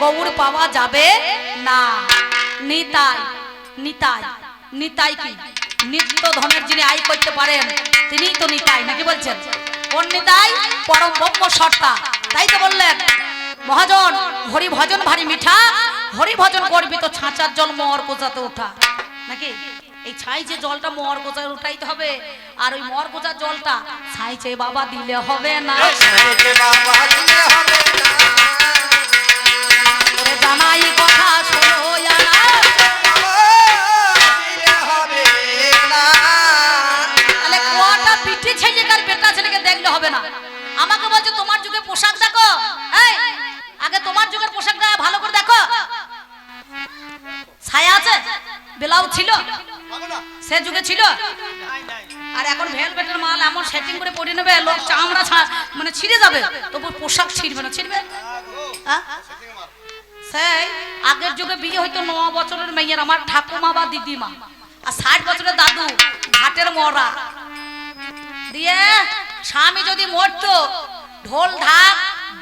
গৌর পাওয়া যাবে না। নিতাই নিতাই নিতাই কি? নিত্য ধনের যিনি আয় করতে পারেন, তিনিই তো নিতাই, নাকি বলছেন? কোন নিতাই? পরম ব্রহ্ম সত্তা। তাই তো বললেন, মহাজন হরি ভজন ভারী মিঠা হরি ভজন করবি তো ছাঁচার জল মর কোচাতে ওঠা। নাকি? এই ছাই যে জলটা মর কোচায় উঠাইতে হবে, আর ওই মর কোচার জলটা ছাই চেয়ে বাবা দিলে হবে না। বাবা দিলে হবে না। হবে না। আমাকে বলছে, তোমার যুগে পোশাক দেখো? এই, আগে তোমার যুগের পোশাকটা ভালো করে দেখো। ছায়া আছে বেলাও ছিল, সে যুগে ছিল। আর এখন ভেলভেটের মাল এমন সেটিং করে পরে নেবে, লোক চামড়া মানে ছিঁড়ে যাবে। তবু পোশাক ছিঁড়বে না, ছিঁড়বে। হ্যাঁ? সেই, আগের যুগে বিয়ে হইতো ন বছরের মেয়ের আমার ঠাকুমা বা দিদিমা। আর ষাট বছরের দাদু, ঘাটের মরা। দিয়ে স্বামী যদি মরতো, ঢোল ঢাক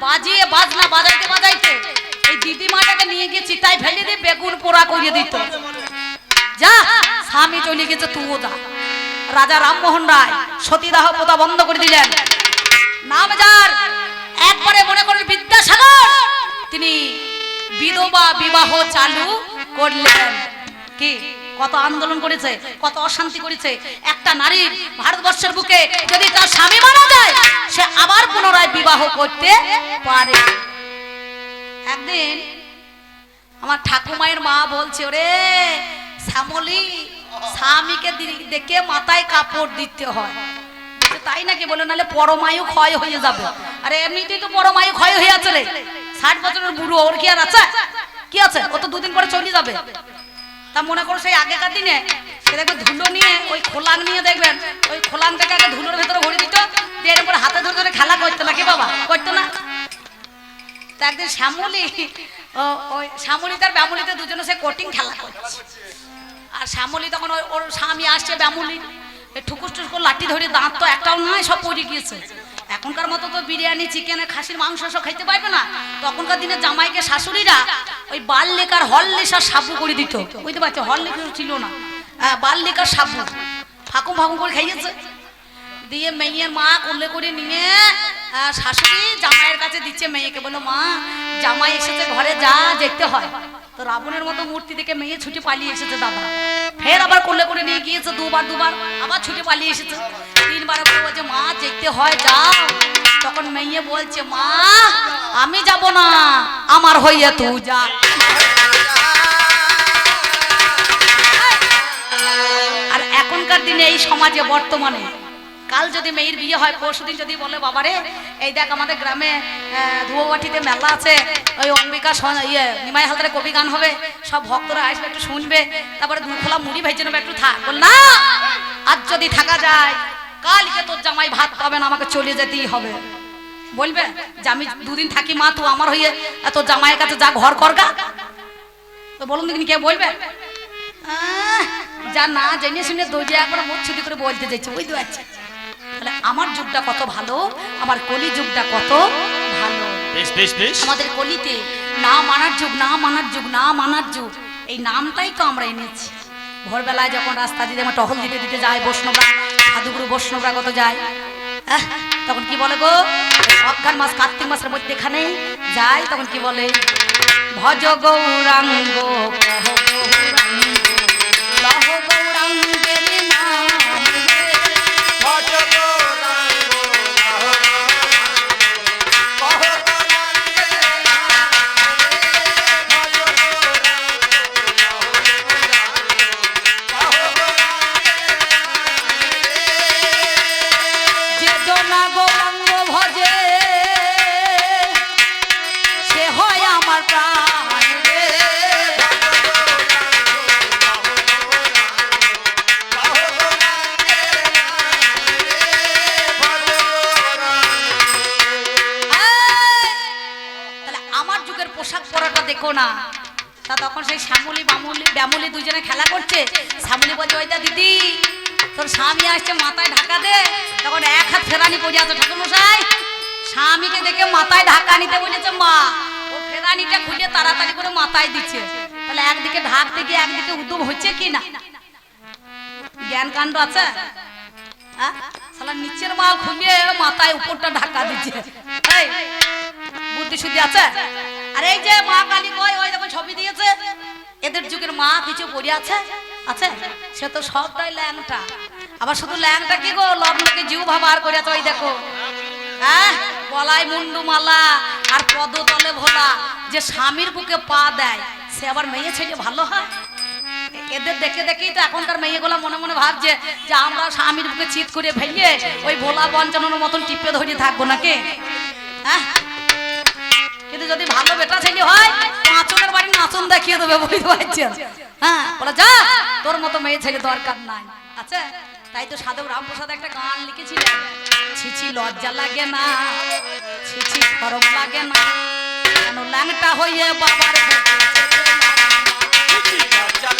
বাজিয়ে বাজনা বাজাইতে বাজাইতে, এই দিদিমাটাকে নিয়ে গিয়ে চিতায় ফেলে দিয়ে বেগুন পোড়া করিয়ে দিত। যা, স্বামী চলে গেছে তুও যা রাজা রামমোহন রায় সতীদাহ প্রথা বন্ধ করে দিলেন। নাম যার, একবারে মনে করেন বিদ্যাসাগর, তিনি বিধবা বিবাহ চালু করলেন। কি? কত আন্দোলন করেছে, কত অশান্তি করেছে। একটা নারী ভারতবর্ষের বুকে যদি তার স্বামী মারা যায়, সে আবার পুনরায় বিবাহ করতে পারে। একদিন আমার ঠাকুমায়ের মা বলছে, ওরে শ্যামলি, স্বামীকে দেখে মাথায় কাপড় দিতে হয়। তাই নাকি? বলে, নাহলে পরমায়ু ক্ষয় হয়ে যাবে। আরে, এমনিতেই তো পরমায়ু ক্ষয় হয়ে আছে ষাট বছরের বুড়ো ওর কি আর আছে? কি আছে? ও তো দুদিন পরে চলে যাবে। তা মনে করো সেই আগেকার দিনে সে দেখবে ধুলো নিয়ে ওই খোলাং নিয়ে দেখবেন, ওই খোলাংটাকে আগে ধুলোর ভেতরে ভরে দিত, দিয়ে এর হাতে ধরে ধরে খেলা করতো নাকি বাবা? করতো না? তা একদিন শ্যামলি ওই শ্যামলি তার ব্যামলিতে দুজনে সে কোটিং খেলা করছে। আর শ্যামলি তখন ওর স্বামী আসছে ব্যামলি ঠুকুস টুকুস লাঠি ধরে দাঁত তো একটাও নয়, সব পড়ে গিয়েছে। এখনকার মতো তো বিরিয়ানি চিকেন খাসির মাংস সব খাইতে পারবে না। তখনকার দিনে জামাইকে শাশুড়িরা ওই বাল লেখার হল লেখার সাবু করে দিত। বুঝতে পারছ? হল লেখা ছিল না। হ্যাঁ, বাল লেখার সাবু। ফাঁকুম ফাঁকুম করে খাইয়েছে। দিয়ে মেয়ের মা কোলে করে নিয়ে শাশুড়ি জামাইয়ের কাছে দিচ্ছে মেয়েকে। বলো, মা, জামাই এসেছে, ঘরে যা দেখতে হয়। তো রাবণের মতো মূর্তি দেখে মেয়ে ছুটি পালিয়ে এসেছে দাদা। ফের আবার কোলে করে নিয়ে গিয়েছে, দুবার দুবার, আবার ছুটি পালিয়ে এসেছে। তিনবার বলছে, মা, দেখতে হয়, যাও। তখন মেয়ে বলছে, মা, আমি যাব না, আমার হইয়া তুই যা। আর এখনকার দিনে এই সমাজে বর্তমানে কাল যদি মেয়ের বিয়ে হয় পরশুদিন যদি বলে, বাবারে, এই দেখ আমাদের গ্রামে ধুয়োবাটিতে মেলা আছে। ওই অম্বিকা ইয়ে নিমাই হালদারে কবি গান হবে। সব ভক্তরা আসবে, একটু শুনবে। তারপরে খোলা মুড়ি ভেজে নেবে, একটু থাক। বল, না! আজ যদি থাকা যায় কালকে তোর জামাই ভাত পাবে না, আমাকে চলে যেতেই হবে। বলবে, যে আমি দুদিন থাকি মা, তুই আমার হয়ে তোর জামাইয়ের কাছে যা ঘর করগা। তো বলুন দেখিনি কে বলবে। যা না জেনে শুনে দৌড়ে একবার মুখ ছুটি করে বলতে চাইছে, বুঝতে পারছি। তাহলে আমার যুগটা কত ভালো আমার কলি যুগটা কত ভালো। বেশ বেশ বেশ। আমাদের কলিতে না মানার যুগ না মানার যুগ না মানার যুগ এই নামটাই তো আমরা এনেছি। ভোরবেলায় যখন রাস্তা দিয়ে আমরা টহল দিতে দিতে যায় বৈষ্ণবরা সাধুগুরু বৈষ্ণবরা কত যায় তখন কি বলে গো? অজ্ঞান মাস কার্তিক মাসের মধ্যে এখানে যায় তখন কি বলে? ভজ গৌরাঙ্গ। আমার যুগের পোশাক পরাটা দেখো না। তা তখন সেই শ্যামলি, বামুলি, ব্যামুলি দুজনে খেলা করছে। শ্যামলি বলছে ওইটা দিদি, তোর স্বামী আসছে মাথায় ঢাকা দে। তখন এক হাত ফেরানি পড়ে আছে ঠাকুর মশাই স্বামীকে দেখে মাথায় ঢাকা নিতে বলেছে, মা, ও ফেরানিটা খুলে তাড়াতাড়ি করে মাথায় দিচ্ছে। তাহলে একদিকে ঢাকতে গিয়ে একদিকে উদ্যম হচ্ছে কি না? জ্ঞান কাণ্ড আছে হ্যাঁ? নিচের মাল খুলিয়ে মাথায় উপরটা ঢাকা দিচ্ছে। বুদ্ধি শুদ্ধি আছে? আর এই যে মা কালী কয় ওই দেখো ছবি দিয়েছে। এদের যুগের মা কিছু পড়ে আছে? আছে? সে তো সবটাই ল্যাংটা। আবার শুধু ল্যাংটা কি গো? লগ্নকে জিউ ভাবার করে আছে ওই দেখো। হ্যাঁ? গলায় মুন্ডু মালা আর পদতলে ভোলা। যে স্বামীর বুকে পা দেয়, সে আবার মেয়ে ছেলে ভালো হয়? এদের দেখে দেখেই তো এখনকার মেয়েগুলো মনে মনে ভাবছে যে আমরা স্বামীর বুকে চিত করে ভেঙে ওই ভোলা পঞ্চানোর মতন টিপে ধরে থাকব নাকি? হ্যাঁ? কিন্তু যদি ভালো বেটা ছেলে হয় পাঁচনের বাড়ি নাচন দেখিয়ে দেবে, বুঝতে পারছেন? হ্যাঁ বলে, যা, তোর মতো মেয়ে ছেলে দরকার নাই। আচ্ছা তাই তো সাধক রামপ্রসাদ একটা গান লিখেছিলেন ছিছি লজ্জা লাগে না ছিছি খরম লাগে না, কেন ল্যাংটা হয়ে বাবার বুকে চেপে লাগে না? লজ্জা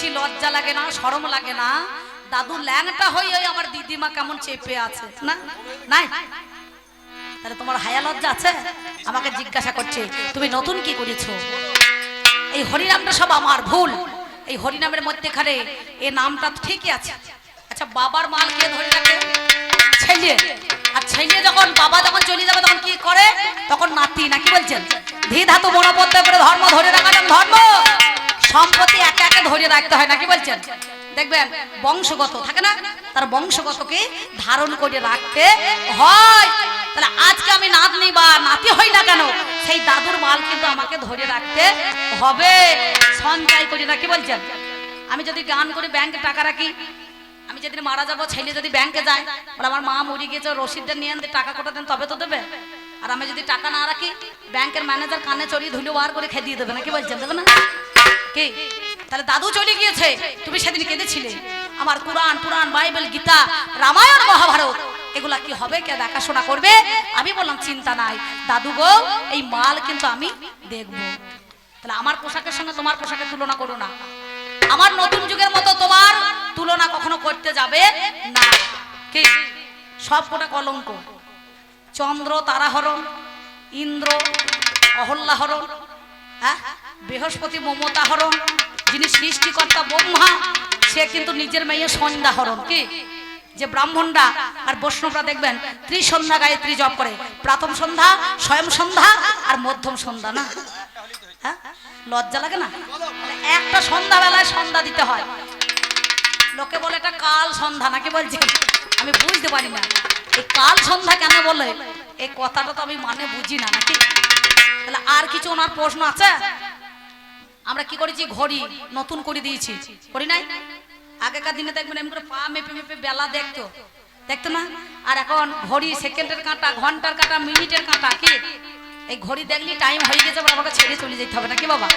ছি ছি লজ্জা লাগে না শরম লাগে না। দাদু ল্যাংটা হয়ে আমার দিদিমা কেমন চেপে আছে, না? নাই? তাহলে তোমার হায়া লজ্জা আছে? আমাকে জিজ্ঞাসা করছে, তুমি নতুন কি করেছ? এই হরিনামটা সব আমার ভুল। এই হরিনামের মধ্যেখানে এ নামটা ঠিকই আছে। আচ্ছা বাবার মাল কে ধরে রাখে? ছেলে। আর ছেলে যখন, বাবা যখন চলে যাবে, তখন কি করে? তখন নাতি, নাকি বলছেন? ধী ধাতু মনোবদ্ধ করে ধর্ম ধরে রাখা ধর্ম। সম্পত্তি একে একে ধরে রাখতে হয় নাকি বলছেন? দেখবেন, বংশগত থাকে না? তার বংশগতকে ধারণ করে রাখতে হয়। তাহলে আজকে আমি নাতনি বা নাতি হই না কেন, সেই দাদুর মাল কিন্তু আমাকে ধরে রাখতে হবে। সঞ্চয় করি না কি বলছেন? আমি যদি গান করে ব্যাংকে টাকা রাখি, আমি যেদিন মারা যাব, ছেলে যদি ব্যাংকে যায়, বলে আমার মা মরে গিয়েছে রসিদটা নিয়ে আনতে টাকা কোটা দেন, তবে তো দেবে। আর আমি যদি টাকা না রাখি, ব্যাংকের ম্যানেজার কানে চড়িয়ে ধুলো বার করে খেয়ে দিয়ে দেবে না কি বলছেন, দেবে না? কি? তাহলে দাদু চলে গিয়েছে। তুমি সেদিন কেঁদেছিলে। আমার কোরআন পুরাণ, বাইবেল, গীতা, রামায়ণ, মহাভারত, এগুলা কি হবে? কে দেখাশোনা করবে? আমি বললাম, চিন্তা নাই। দাদু গো, এই মাল কিন্তু আমি দেখব। তাহলে আমার পোশাকের সঙ্গে তোমার পোশাকের তুলনা করো না। আমার নতুন যুগের মতো তোমার তুলনা কখনো করতে যাবে না। কি? সব কোটা কলঙ্ক। চন্দ্র, তারাহরণ, ইন্দ্র, অহল্যাহরণ হ্যাঁ? বৃহস্পতি মমতা হরণ, যিনি সৃষ্টিকর্তা ব্রহ্মা, সে কিন্তু নিজের মেয়ে সন্ধ্যা হরণ, কি? যে ব্রাহ্মণরা আর বৈষ্ণবরা দেখবেন ত্রিসন্ধ্যা গায়ত্রী জপ করে। প্রাথম সন্ধ্যা, স্বয়ং সন্ধ্যা আর মধ্যম সন্ধ্যা, না? হ্যাঁ? লজ্জা লাগে না? একটা সন্ধ্যাবেলায় সন্ধ্যা দিতে হয়। লোকে বলে, এটা কাল সন্ধ্যা নাকি? বলছেন আমি বুঝতে পারি না। এই কাল সন্ধ্যা কেন বলে? এই কথাটা তো আমি মানে বুঝি না, নাকি? তাহলে আর কিছু ওনার প্রশ্ন আছে? আমরা কি করেছি? ঘড়ি নতুন করে দিয়েছি। করি নাই? আগেকার দিনে দেখবেন এমনি করে পা মেপে মেপে বেলা দেখতো। দেখতো না? আর এখন ঘড়ি সেকেন্ডের কাঁটা, ঘণ্টার কাঁটা, মিনিটের কাঁটা, কি? এই ঘড়ি দেখলি টাইম হয়ে গেছে এবার আমাকে ছেড়ে চলে যেতে হবে নাকি বাবা?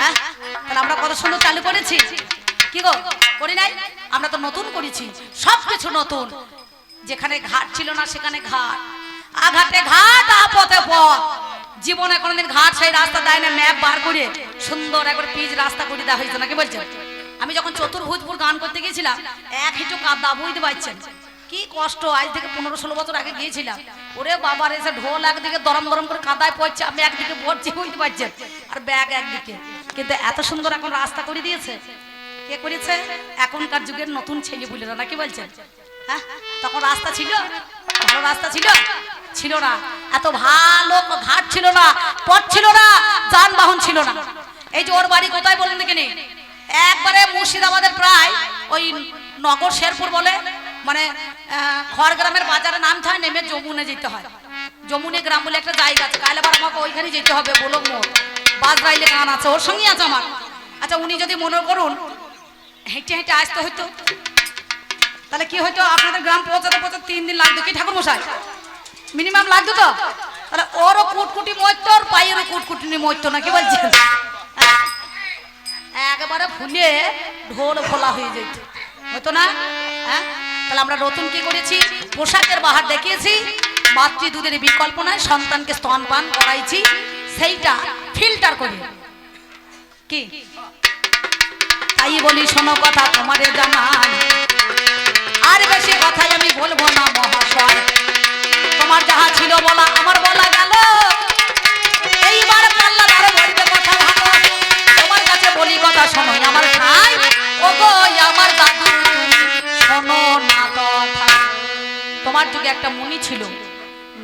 হ্যাঁ? তাহলে আমরা কত সুন্দর চালু করেছি। কি গো? করি নাই? আমরা তো নতুন করেছি। সব কিছু নতুন। যেখানে ঘাট ছিল না, সেখানে ঘাট। আঘাটে ঘাট আপতে পথ। জীবনে কোনোদিন ঘাট সেই রাস্তা দেয় না ম্যাপ বার করে সুন্দর একবার পিচ রাস্তা করে দেওয়া হয়েছে, নাকি বলছেন? আমি যখন চতুর্ভুজপুর গান করতে গিয়েছিলাম, এক হিটু কাদা বুঝতে পারছেন। কি কষ্ট, আজ থেকে পনেরো ষোলো বছর আগে গিয়েছিলাম। ওরে বাবার এসে ঢোল একদিকে দরম দরম করে কাদায় পড়ছে, আমি একদিকে পড়ছি বুঝতে পারছেন। আর ব্যাগ একদিকে। কিন্তু এত সুন্দর এখন রাস্তা করে দিয়েছে। কে করেছে? এখনকার যুগের নতুন ছেলে বুলেরা নাকি বলছেন? হ্যাঁ? তখন রাস্তা ছিল? ভালো রাস্তা ছিল? ছিল না। এত ভালো ঘাট ছিল না, পথ ছিল না, যানবাহন ছিল না। এই যে ওর বাড়ি কোথায় বলেন দেখে একবারে মুর্শিদাবাদের প্রায় ওই নগর শেরপুর বলে মানে খড়গ্রামের বাজারে নাম ছাড় নেমে যমুনে যেতে হয়। যমুনে গ্রাম বলে একটা জায়গা আছে কালে আবার আমাকে ওইখানে যেতে হবে বলো মোর। বাজরাইলে গান আছে, ওর সঙ্গেই আছে আমার। আচ্ছা উনি যদি মনে করুন, হেঁটে হেঁটে আসতে হইতো, তাহলে কি হয়তো আপনাদের গ্রাম পৌঁছাতে পৌঁছাতে তিন দিন লাগতো। কি ঠাকুর মশাই মিনিমাম লাগতো তো? তাহলে ওরও কুটকুটি মরতো, আর পায়েরও কুটকুটি মরতো না, কি বলছেন? একবারে ফুলে ঢোল ফোলা হয়ে যেত। হতো না? হ্যাঁ? তাহলে আমরা নতুন কি করেছি? পোশাকের বাহার দেখিয়েছি। মাতৃ দুধের বিকল্প নয় সন্তানকে স্তনপান করাইছি। সেইটা ফিল্টার করি। কি? তাই বলি শোনো কথা তোমারে জানাই। আর বেশি কথাই আমি বলব না মহাশয়। তোমার যাহা ছিল বলা আমার বলা গেল। এইবার পাল্লা ধরে বলতে কথা ভালো। তোমার কাছে বলি কথা শোনো, আমার খাই ও আমার দাদু, শোনো না কথা তোমার যুগে একটা মুনি ছিল,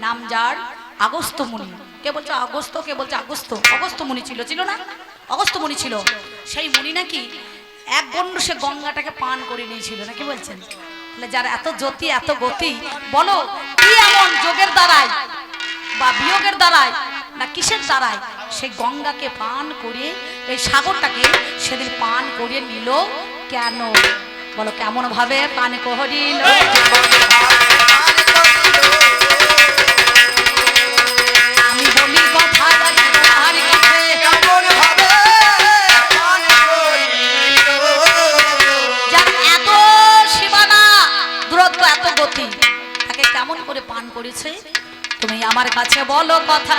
নাম যার? আগস্ত মুনি। কে বলছে আগস্ত? কে বলছে আগস্ত? অগস্ত মুনি ছিল ছিল না? অগস্ত মুনি ছিল। সেই মুনি নাকি এক গণ্ড সে গঙ্গাটাকে পান করে নিয়েছিল, নাকি বলছেন? যার এত জ্যোতি, এত গতি, বলো, কি এমন যোগের দ্বারায় বা বিয়োগের দ্বারায় না কিসের দ্বারাই সেই গঙ্গাকে পান করে, এই সাগরটাকে সেদিন পান করে নিল কেন? বলো কেমন ভাবে পান করিল? পান করেছে? তুমি আমার কাছে বলো কথা।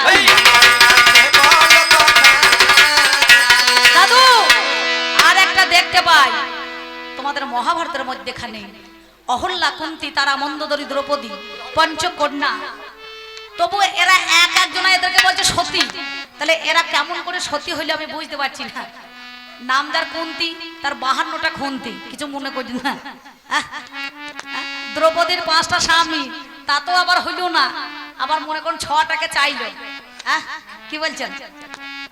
দাদু আর একটা দেখতে পাই। তোমাদের মহাভারতের মধ্যেখানে অহল্যা কুন্তি তারা মন্দদরী দ্রৌপদী পঞ্চকন্যা। তবু এরা এক একজনা এদেরকে বলছে সতী। তাহলে এরা কেমন করে সতী হইলে আমি বুঝতে পারছি না। নামদার কুন্তি তার বাহান্নটা খুন্তি কিছু মনে করি না। দ্রৌপদীর পাঁচটা স্বামী তা তো আবার হইল না। আবার মনে করুন ছটাকে চাইলো। আহ, কি বলছেন?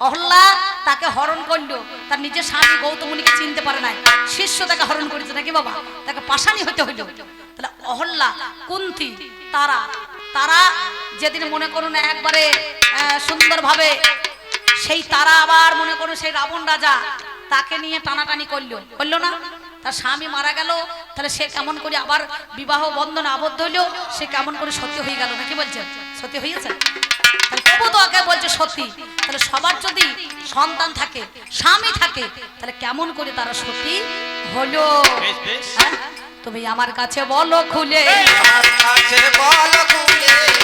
অহল্লা তাকে হরণ করল। তার নিজের স্বামী গৌতমুনিকে চিনতে পারে নাই। শিষ্য তাকে হরণ করেছে নাকি বাবা? তাকে পাশানি হইতে হইল। তাহলে অহল্লা কুন্তি তারা তারা যেদিন মনে করুন একবারে সুন্দরভাবে সেই তারা আবার মনে করুন সেই রাবণ রাজা তাকে নিয়ে টানাটানি করল। করল না? তার স্বামী মারা গেল তাহলে সে কেমন করে আবার বিবাহ বন্ধন আবদ্ধ হলেও সে কেমন করে সত্যি হয়ে গেল? নাকি বলছেন সত্যি হয়েছে? তবু তো আগে বলছে সত্যি। তাহলে সবার যদি সন্তান থাকে স্বামী থাকে তাহলে কেমন করে তারা সত্যি হলো? তুমি আমার কাছে বলো তুমি আমার কাছে বলো খুলে।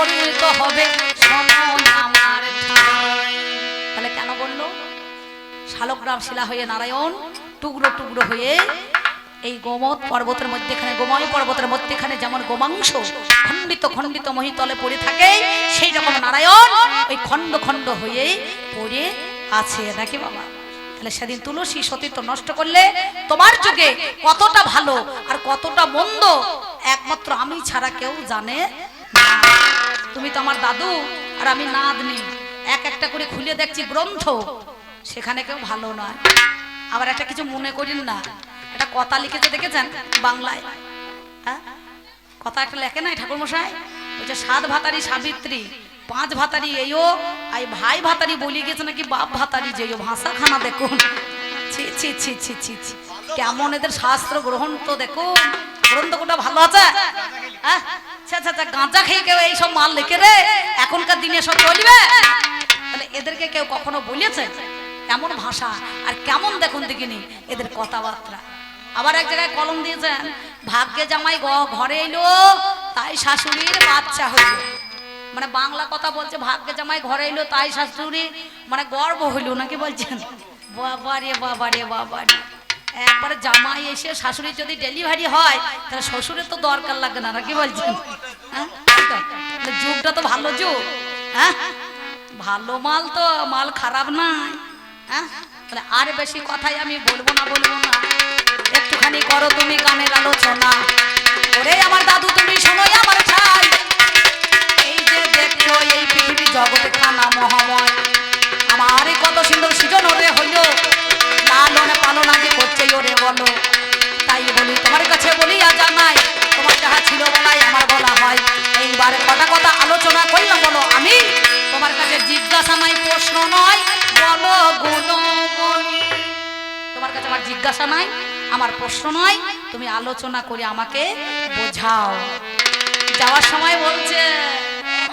পরিণত হবে। তাহলে কেন বলল? শালগ্রাম শিলা হয়ে নারায়ণ টুকরো টুকরো হয়ে এই গোমত পর্বতের মধ্যেখানে গোময় পর্বতের মধ্যেখানে যেমন গোমাংস খণ্ডিত খণ্ডিত মহিতলে পড়ে থাকে, সেই রকম নারায়ণ ওই খণ্ড খণ্ড হয়ে পড়ে আছে। নাকি বাবা, তাহলে সেদিন তুলসী সতীত্ব নষ্ট করলে তোমার যুগে কতটা ভালো আর কতটা মন্দ একমাত্র আমি ছাড়া কেউ জানে না। তুমি তো আমার দাদু আর আমি নাতনি। এক একটা করে খুলে দেখছি গ্রন্থ। সেখানে কেউ ভালো নয়। আবার একটা কিছু মনে করিন না। একটা কথা লিখেছে দেখেছেন বাংলায়? হ্যাঁ? কথা একটা লেখে নাই ঠাকুর মশাই বলছে, সাত ভাতারি সাবিত্রী, পাঁচ ভাতারি এইও আই ভাই ভাতারি বলি গেছে নাকি বাপ ভাতারি যেও ভাষা খানা দেখুন। ছি ছি ছি ছি ছি ছি। কেমন এদের শাস্ত্র গ্রহণ তো দেখুন। গ্রন্থ কোটা ভালো আছে? হ্যাঁ? আচ্ছা আচ্ছা আচ্ছা, গাঁজা খেয়ে কেউ এইসব মাল লেখে রে? এখনকার দিনে সব চলবে? তাহলে এদেরকে কেউ কখনো বলেছে? এমন ভাষা আর কেমন দেখুন দেখিনি এদের কথাবার্তা। আবার এক জায়গায় কলম দিয়েছেন ভাগ্যে জামাই ঘরে এলো তাই শাশুড়ির বাচ্চা হইল। মানে বাংলা কথা বলছে ভাগ্যে জামাই ঘরে এলো তাই শাশুড়ি মানে গর্ব হইল। নাকি বলছেন? বাবা রে বাবা রে বাবারে বাবারে একবারে জামাই এসে শাশুড়ির যদি ডেলিভারি হয়, তাহলে শ্বশুরের তো দরকার লাগে না, নাকি বলছেন? হ্যাঁ? যুগটা তো ভালো যুগ হ্যাঁ? ভালো মাল তো, মাল খারাপ নাই হ্যাঁ? তাহলে আর বেশি কথাই আমি বলব না বলব না। একটুখানি করো তুমি গানের আলোচনা। ওরে আমার দাদু, তুমি শোনোই আমার ছাই। এই যে দেখছ এই পৃথিবী জগতে খানা মহাময়। আমার কত সুন্দর সৃজন ওরে হইল। লালনে পালনা যে করছে, ওরে বলো। তাই বলি, তোমার কাছে বলিয়া জানাই তোমার যাহা ছিল বলাই, আমার বলা হয়। এইবারে কটা কথা আলোচনা করলাম, বলো আমি। তোমার কাছে জিজ্ঞাসা নাই, প্রশ্ন নয়। বলো তোমার কাছে আমার জিজ্ঞাসা নাই, আমার প্রশ্ন নয়। তুমি আলোচনা করে আমাকে বোঝাও। যাওয়ার সময় বলছে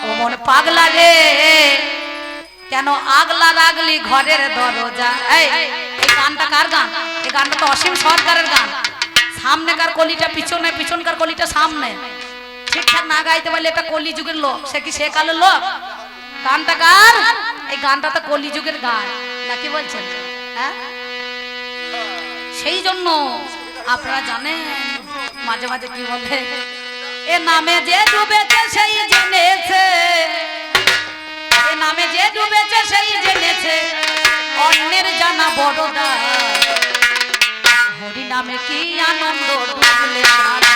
ও মনে পাগলা রে। কেন আগলা রাগলি ঘরের দরজা? এই এই গানটা কার গান? এই গানটা তো অসীম সরকারের গান। সামনেকার কলিটা, পিছনে, পিছনকার কলিটা সামনে। ঠিকঠাক না গাইতে পারলে এটা কলি যুগের লোক। সে কি সে কালের লোক? গানটা কার? এই গানটা তো কলি যুগের গান। নাকি বলছেন? হ্যাঁ? সেই জন্য আপনারা জানেন, মাঝে মাঝে কি বলে? এ নামে যে ডুবেছে সেই জেনেছে। এ নামে যে ডুবেছে সেই জেনেছে। অন্যের জানা বড় দায়। হরি নামে কি আনন্দ ডুবলে জানা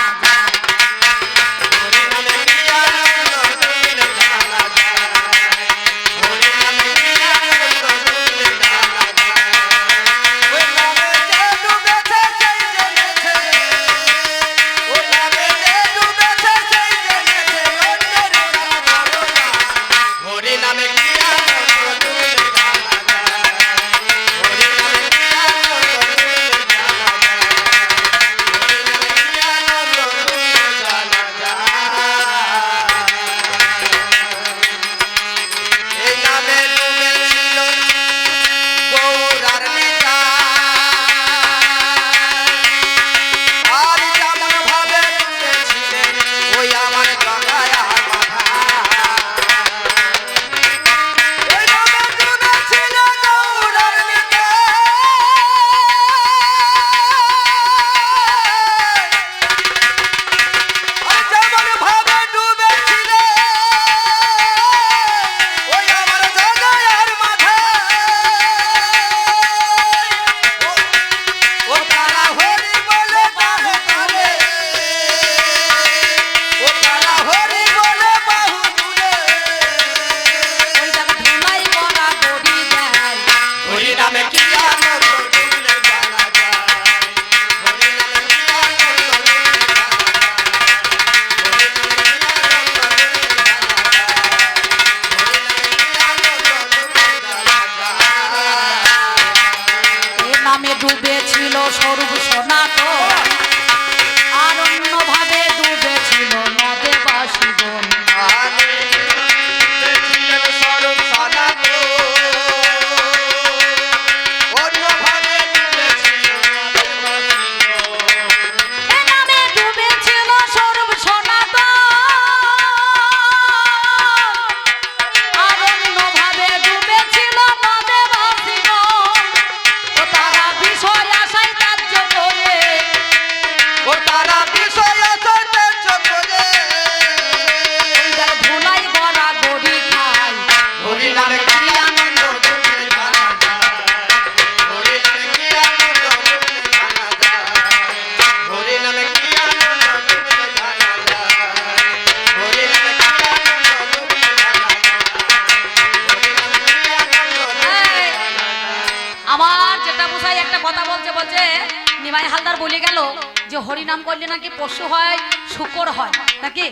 গেল যে হরি নাম করলে নাকি পশু হয়, শুকর হয়? নাকি?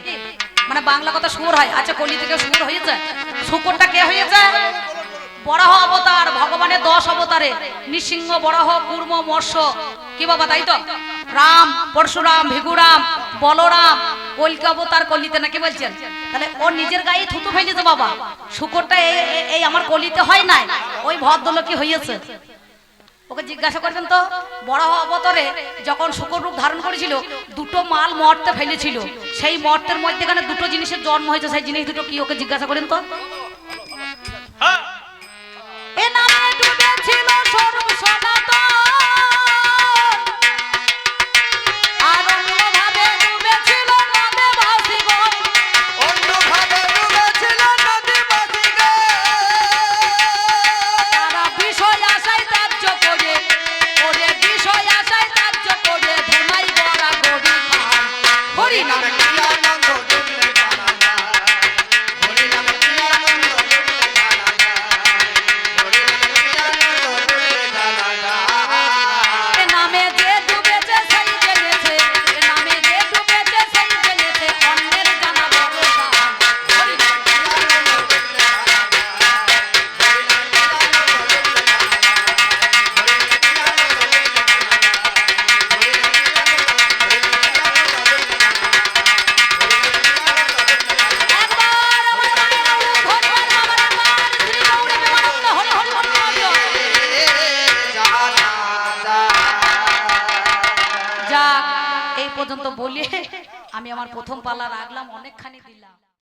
মানে বাংলা কথা শুয়োর হয়। আচ্ছা কলি থেকে শুয়োর হয়েছে? শুকরটা কে হয়েছে? বরাহ অবতার, ভগবানের দশ অবতারে। নৃসিংহ বরাহ কুর্ম মৎস্য। কি বাবা, তাই তো? রাম, পরশুরাম, ভিগুরাম, বলরাম, কলকি অবতার কলিতে নাকি বলছেন? তাহলে ও নিজের গায়ে থুতু ফেলেছে বাবা। শুকরটা এই- আমার কলিতে হয় নাই। ওই ভদ্রলোক কি হয়েছে। ওকে জিজ্ঞাসা করবেন তো বড় অবতরে যখন শুকর রূপ ধারণ করেছিল দুটো মাল মর্তে ফেলেছিল। সেই মর্তের মধ্যেখানে দুটো জিনিসের জন্ম হয়েছে সেই জিনিস দুটো কি ওকে জিজ্ঞাসা করেন তো? হ্যাঁ। এ নামে ডুবেছিল সরু সনাতন